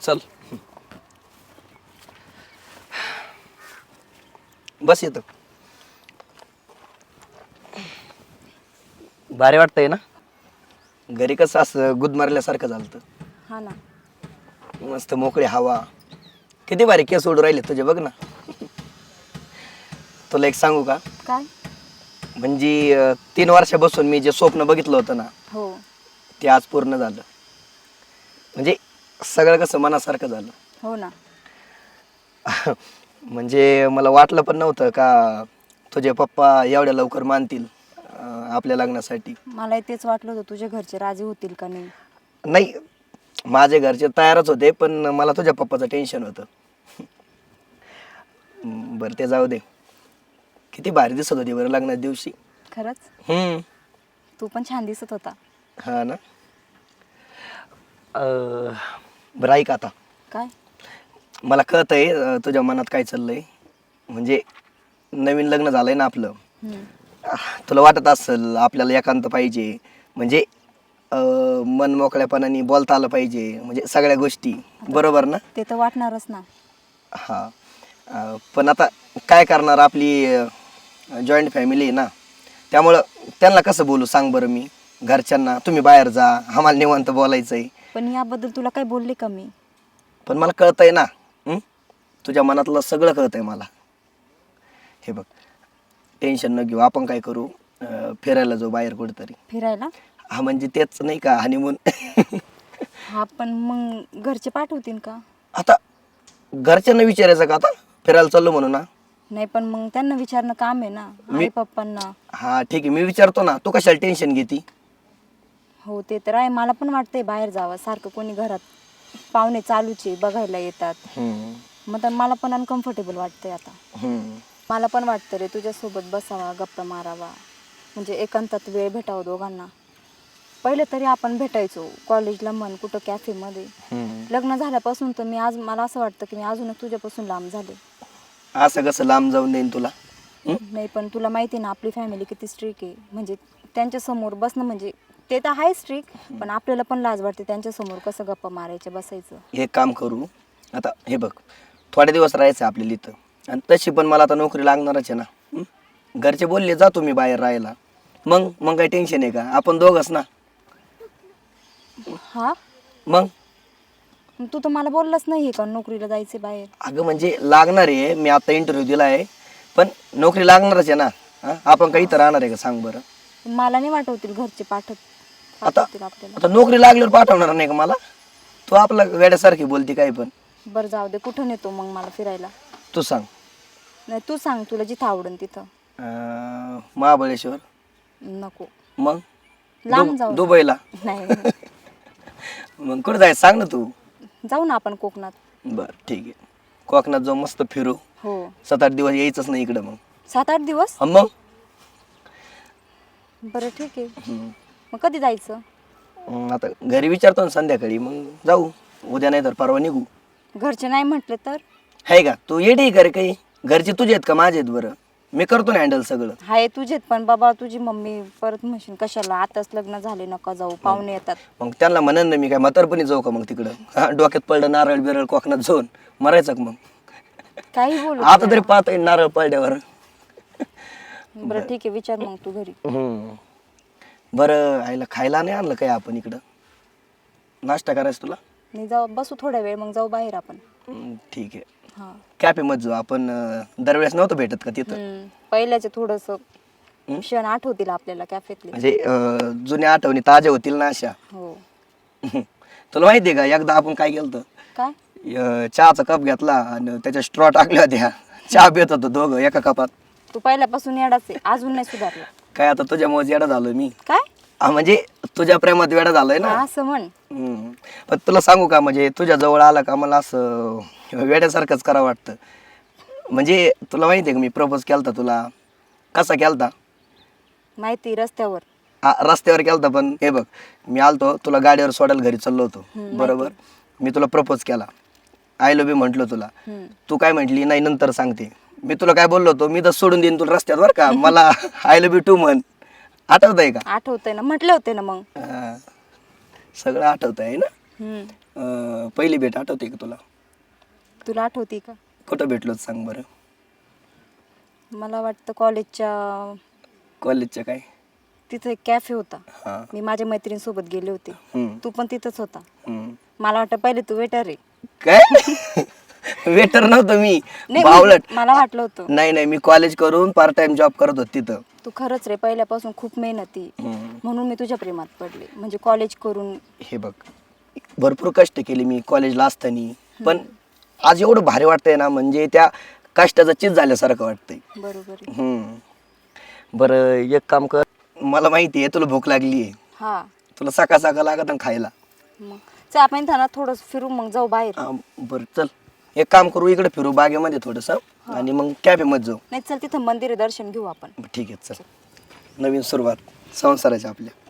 चल. बस येतो भारी वाटतंय ना? घरी कसं असं गुद मारल्यासारखं झालं हा ना. मस्त मोकळी हवा. किती भारी केस उडू राहिले तुझे बघ ना. तुला एक सांगू का? काय? म्हणजे अं, तीन वर्षापासून मी जे स्वप्न बघितलं होतं ना हो. ते आज पूर्ण झालं. म्हणजे सगळं कसं मनासारखं झालं. हो ना. म्हणजे मला वाटलं पण नव्हतं का तुझे पप्पा एवढ्या लवकर मानतील अं, आपल्या लग्नासाठी. मला तेच वाटलं होतं तुझ्या घरचे राजी होतील का नाही? नाही माझे घरचे तयारच होते पण मला तुझ्या पप्पाचं टेन्शन होतं. हम्म, बरं ते जाऊ दे. किती भारी दिसत होती बरं लग्नाच्या दिवशी. खरंच? हम्म. तू पण छान दिसत होता. हा ना. अं, बरं ऐक आता. काय? मला कळत आहे तुझ्या मनात काय चाललंय. म्हणजे नवीन लग्न झालंय ना आपलं. आह, तुला वाटत असेल आपल्याला एकांत पाहिजे. म्हणजे अं, मन मोकळ्यापणाने बोलता आलं पाहिजे. म्हणजे सगळ्या गोष्टी. बरोबर ना? ते तर वाटणारच ना. हा. अं, पण आता काय करणार आपली जॉईंट फॅमिली आहे ना? त्यामुळं त्यांना कसं बोलू? सांग बरं मी. घरच्यांना. तुम्ही बाहेर जा. आम्हाला निवांत बोलायचं आहे पण याबद्दल तुला काय बोलले का मी? पण मला कळतंय ना हं? तुझ्या मनातलं सगळं कळतंय मला. हे बघ टेन्शन न घेऊ आपण काय करू? अं, फिरायला जाऊ बाहेर कुठेतरी. फिरायला? हा म्हणजे तेच नाही का हनीमून हा पण मग घरचे पाठवतील का? आता घरच्यांना विचारायचं का आता? फिरायला चाललो म्हणून ना नाही पण मग त्यांना विचारणं काम आहे ना आई पप्पांना हा ठीक आहे मी विचारतो ना तू कशाला टेन्शन घेती? हो ते तर आहे. मला पण वाटतंय बाहेर जावं. सारखं कोणी घरात पाहुणे चालूचे बघायला येतात. हम्म, मग तर मला पण अनकम्फर्टेबल वाटतंय आता. हम्म. मला पण वाटतं रे तुझ्यासोबत बसावा गप्पा मारावा. म्हणजे एकांतात वेळ भेटावा दोघांना. पहिले तरी आपण भेटायचो. कॉलेजला म्हण कुठं कॅफेमध्ये. हम्म. लग्न झाल्यापासून तर मी आज मला असं वाटतं की मी अजूनच तुझ्यापासून लांब झाले. असं कसं लांब जाऊन देईन तुला? नाही पण तुला माहिती आहे ना आपली फॅमिली किती स्ट्रिक आहे. म्हणजे त्यांच्यासमोर बसणं म्हणजे ते तर आहे स्ट्रिक पण आपल्याला पण लाज वाटते त्यांच्यासमोर कसं गप्पा मारायचं बसायचं. हे काम करू. आता हे बघ थोडे दिवस राहायचं आपल्याला इथं. आणि तशी पण मला आता नोकरी लागणारच आहे ना. हं? घरचे बोलले जा तुम्ही बाहेर राहायला. मग मग काही टेन्शन आहे का? आपण दोघंच ना. हा? मग? मग तू तर मला बोललाच नाही का नोकरीला जायचे बाहेर? अगं म्हणजे लागणार आहे मी आता इंटरव्ह्यू दिला आहे पण नोकरी लागणारच आहे ना. हं? आपण काही इथं राहणार आहे का? सांग बरं. मला नाही वाटवतील घरचे पाठत आता पाठवतील आपल्याला. आता नोकरी लागल्यावर पाठवणार नाही का मला? तू आपला वेड्यासारखी बोलती काय पण. बरं जाऊ दे कुठं नेतो मग मला फिरायला? तू सांग. नाही तू सांग तुला जिथं आवडेल तिथं. अं, महाबळेश्वर. नको. मग? लांब दु- जाऊ ना. दुबईला? नाही. मग कुठं जायचं सांग ना तू. जाऊ ना आपण कोकणात. बर ठीक आहे. कोकणात जाऊ मस्त फिरू. हो. सात आठ दिवस यायचंच नाही इकडं मग. सात आठ दिवस? हं मग? बरं ठीक आहे. मग कधी जायचं? आता घरी विचारतो ना संध्याकाळी मग जाऊ. उद्या नाही तर परवा निघू. घरचे नाही म्हटले तर? आहे का? तू येडी का रे काही? घरचे तुझे आहेत का? माझे आहेत बरं. मी करतो ना हँडल सगळं. हाय तुझेत पण बाबा तुझी मम्मी परत म्हणशील कशाला? आताच लग्न झाले नका जाऊ पाहुणे येतात. मग त्यांना म्हणन ना मी काय म्हातारपणी जाऊ का मग तिकडं? हा डोक्यात पडलं नारळ बिरळ कोकणात जाऊन. मरायचं का मग? काही बोलू आता तरी पाहता येईल नारळ पडल्यावर. बरं ठीक आहे विचार मग तू घरी. हम्म. बरं आईला खायला नाही आणलं काय आपण इकडं? नाश्ता करायचं तुला? नाही जाऊ बसू थोडा वेळ मग जाऊ बाहेर आपण. हम्म, ठीक आहे. हा. कॅफेमध्ये जाऊ आपण अं, दरवेळेस नव्हतं भेटत का तिथं? हम्म. पहिल्याचे थोडस क्षण आठवतील आपल्याला कॅफेतले म्हणजे अं, जुन्या आठवणी ताज्या होतील ना अशा? हो. तुला माहिती आहे का एकदा आपण काय केलं काय? चहाचा कप घेतला आणि त्याच्या स्ट्रॉ टाकल्या होत्या. चहा पित होतो दोघं एका कपात. तू पहिल्यापासून येडाच आहे अजून नाही सुधारला. काय आता तुझ्यामुळे येडा झालोय मी. काय? हा, म्हणजे तुझ्या प्रेमात वेडा झालोय ना. असं म्हण. हम्म. पण तुला सांगू का म्हणजे तुझ्या जवळ आला का मला असं वेड्यासारखंच करावं वाटतं. म्हणजे तुला माहिती आहे का मी प्रपोज केलता तुला. कसा केलता? माहिती रस्त्यावर. हा रस्त्यावर केलता पण हे बघ मी आलतो तुला गाडीवर सोडायला घरी चाललो होतो. बरोबर? मी तुला प्रपोज केला. आय लव्ह यू म्हटलं तुला. हम्म. तू काय म्हटली? नाही नंतर सांगते. मी तुला काय बोललो होतो? मी तर सोडून देईन तुला रस्त्यात बरं का. मला आय लव्ह यू टू म्हण. आठवत आहे का? आठवतंय ना. म्हटले होते ना मग. हा. सगळं आठवत आहे ना? हम्म. अं, पहिली भेट आठवते का तुला? तुला आठवती का? कुठं भेटलो होतो सांग बरं. मला वाटतं कॉलेजच्या कॉलेजच्या काय? तिथं एक कॅफे होता. हां. मी माझ्या मैत्रिणीसोबत गेले होते. हम्म, तू पण तिथंच होता. हम्म. मला वाटतं पहिले तू वेटर आहे. काय? वेटर नव्हतं मी. नाही बावलट. मला वाटलं होतं. नाही नाही मी कॉलेज करून पार्ट टाइम जॉब करत होतो तिथं. तू खरंच रे पहिल्यापासून खूप मेहनती. हम्म. म्हणून मी तुझ्या प्रेमात पडले. म्हणजे कॉलेज करून. हे बघ भरपूर कष्ट केले मी कॉलेजला असताना. पण आज एवढं भारी वाटतंय ना म्हणजे त्या कष्टाचं चीज झाल्यासारखं वाटतंय. बरोबर आहे. हम्म. बरं एक काम कर मला माहिती आहे तुला भूक लागली आहे हा. तुला सकाळ सकाळ लागत ना खायला. मग. चल आपण इथं ना थोडं फिरू मग जाऊ बाहेर. हा, बरं चल. एक काम करू इकडे फिरू बागेमध्ये थोडंसं आणि मग कॅफेमध्ये जाऊ. नाही चल तिथं मंदिर दर्शन घेऊ आपण. ठीक आहे चल. नवीन सुरुवात संसाराची आपल्या.